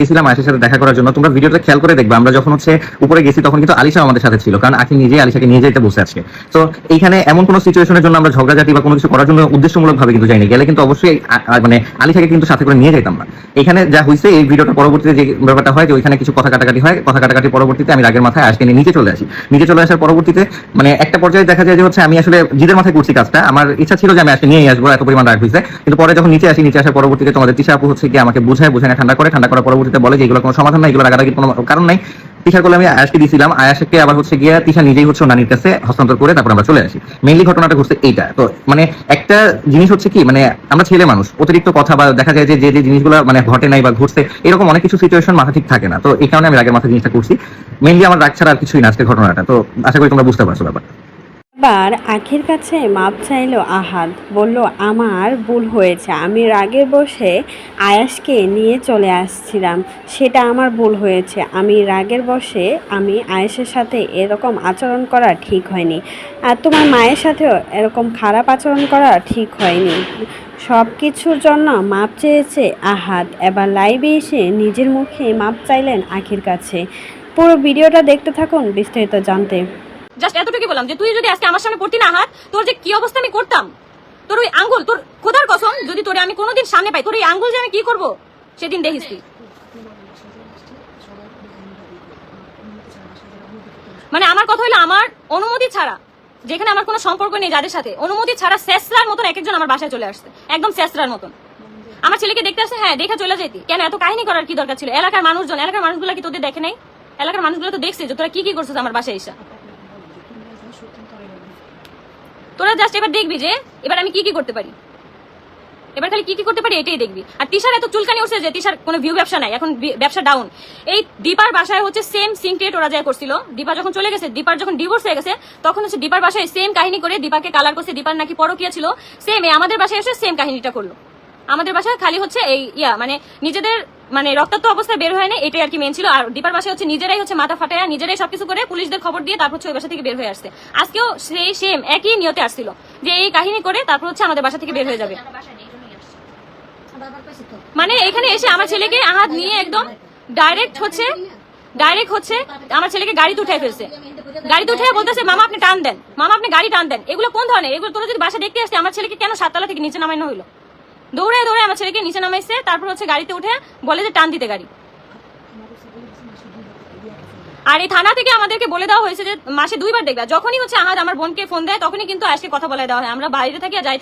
গেছিলাম আয়েশার সাথে দেখা করার জন্য। তোমরা ভিডিওটা খেয়াল করে দেখবে, আমরা যখন হচ্ছে উপরে গেছি তখন কিন্তু আলিশা আমাদের সাথে ছিল, কারণ আখি নিজেই আলিশাকে নিয়ে যেতে বসে আজকে তো এইখানে এমন কোনো সিচুয়েশনের জন্য আমরা ঝগড়াঝাটি বা কোনো কিছু করার জন্য উদ্দেশ্যমূলক ভাবে কিন্তু যাইনি। গেলে কিন্তু অবশ্যই মানে আলিশাকে কিন্তু সাথে করে নিয়ে যাইতাম না এখানে যা হয়েছে এই ভিডিওটা পরবর্তীতে যে ব্যাপারটা হয় যে ওইখানে কিছু কথা কাটাকাটি হয়। কথা কাটাকাটি পরবর্তীতে আমি রাগের মাথায় আজকে নিচে চলে আসি। নিচে চলে আসার পরবর্তীতে মানে একটা পর্যায়ে দেখা যায় যে হচ্ছে আমি আসলে জিদের মাথায় করছি কাজটা। আমার ইচ্ছা ছিল যে আমি আজকে নিয়ে আসব, এত পরিমাণ রাগ হয়েছে কিন্তু পরে যখন নিচে আসি, নিচে আসার পরবর্তীতে তোমাদের তিশা আপু হচ্ছে কি আমাকে বুঝায় বুঝায় ঠান্ডা করে, ঠান্ডা করার পরবর্তীতে বলে যে এগুলো কোনো সমাধান নাই এগুলো রাগারাগির কোনো কারণ নাই। তিশার করলে আমি আয়াসকে দিয়েছিলাম আয়াসকে আবার হচ্ছে গিয়া তিশা নিজেই হচ্ছে নানির কাছে হস্তান্তর করে তারপর আমরা চলে আসি। মেইনলি ঘটনাটা ঘটছে এইটা। তো মানে একটা জিনিস হচ্ছে কি মানে আমরা ছেলে মানুষ, অতিরিক্ত কথা বা দেখা যায় যে যে জিনিসগুলো মানে ঘটে নাই বা ঘটছে, এরকম অনেক কিছু সিচুয়েশন মাথা ঠিক থাকে না। তো এই কারণে আমি রাগের মাথা জিনিসটা করছি। মেইনলি আমার রাগ ছাড়া আর কিছুই না আজকে ঘটনাটা। তো আশা করি তোমরা বুঝতে পারছ ব্যাপার এবার আখির কাছে মাপ চাইলো আহাদ। বলল, আমার ভুল হয়েছে। আমি রাগে বসে আয়াসকে নিয়ে চলে আসছিলাম। সেটা আমার ভুল হয়েছে। আমি রাগের বসে আমি আয়েসের সাথে এরকম আচরণ করা ঠিক হয়নি। আর তোমার মায়ের সাথেও এরকম খারাপ আচরণ করা ঠিক হয়নি। সব কিছুর জন্য মাপ চেয়েছে আহাদ। এবার লাইভে এসে নিজের মুখে মাপ চাইলেন আখির কাছে। পুরো ভিডিওটা দেখতে থাকুন বিস্তারিত জানতে। জাস্ট এতটুকু বললাম যে তুই যদি আজকে আমার সামনে পড়তি না হাত তোর যে কি অবস্থা আমি করতাম? তোর ওই আঙ্গুল, তোর খোদার কসম, যদি তোরে আমি কোনোদিন সামনে পাই, তোর ওই আঙ্গুল যে আমি কি করব? সেদিন দেখিস তুই। মানে আমার কথা হলো আমার অনুমতি ছাড়া, যেখানে আমার কোনো সম্পর্ক নেই যাদের সাথে, অনুমতি ছাড়া শেষরার মতন এক একজন আমার বাসায় চলে আসছে, একদম শেষরার মতন। আমার ছেলেকে দেখতে আসছে হ্যাঁ দেখে চলে যেতি। কেন, এত কাহিনী করার কি দরকার ছিল? এলাকার মানুষজন, এলাকার মানুষগুলো কি তোদের দেখে নাই? এলাকার মানুষগুলো তো দেখছে যে তোরা কি কি করছিস আমার বাসায় এসে। তোরা জাস্ট এবার দেখবি যে, এবার আমি কি কি করতে পারি। এবার খালি কি কি করতে পারি এটাই দেখবি। আর তিশার এত চুলকানি উঠছে যে, তিশার কোনো ভিউ ব্যবসা নাই, এখন ব্যবসা ডাউন এই দীপার বাসায় হচ্ছে সেম সিনক্রিয়েট ওরা যায় করছিল। দীপা যখন চলে গেছে, দীপার যখন ডিভোর্স হয়ে গেছে, তখন হচ্ছে দীপার বাসায় সেম কাহিনী করে দীপাকে কালার করছে, দীপার নাকি পরকিয়া ছিল। সেম আমাদের বাসায় এসে সেম কাহিনীটা করল। আমাদের বাসায় খালি হচ্ছে এই ইয়া মানে নিজেদের মানে রক্তাক্ত অবস্থায় বের হয় না এটাই আর কি মেন ছিল। আর দীপার বাসায় হচ্ছে নিজেরাই হচ্ছে মাথা ফাটায়, নিজেরাই সবকিছু করে পুলিশদের খবর দিয়ে তারপর হচ্ছে ওই বাসা থেকে বের হয়ে আসছে। আজকেও সেই সেম একই নিয়তে আসছিল। যে এই কাহিনী করে তারপর হচ্ছে আমাদের বাসা থেকে বের হয়ে যাবে। মানে এখানে এসে আমার ছেলেকে আহাত নিয়ে একদম ডাইরেক্ট হচ্ছে ডাইরেক্ট হচ্ছে আমার ছেলেকে গাড়িতে উঠাই ফেলছে। গাড়িতে উঠে বলতেছে, মামা, আপনি টান দেন। মামা, আপনি গাড়ি টান দেন। এগুলো কোন ধরনের? এগুলো তোরা যদি বাসা দেখতে আসতে, আমার ছেলেকে কেন সাততলা থেকে নিচে নামানো হলো দৌড়ে দৌড়ে আমার ছেলেকে নিচে নামাইছে, তারপর হচ্ছে গাড়িতে উঠে বলে যে টান দিতে গাড়ি। আর এই থানা থেকে আমাদেরকে বলে দেওয়া হয়েছে যে মাসে দুইবার দেখবে। যখনই হচ্ছে আহাদ আমার বোনকে ফোন দেয়, তখনই কিন্তু আজকে কথা বলে দেওয়া হয়। আমরা বাইরে থাকি আর যাই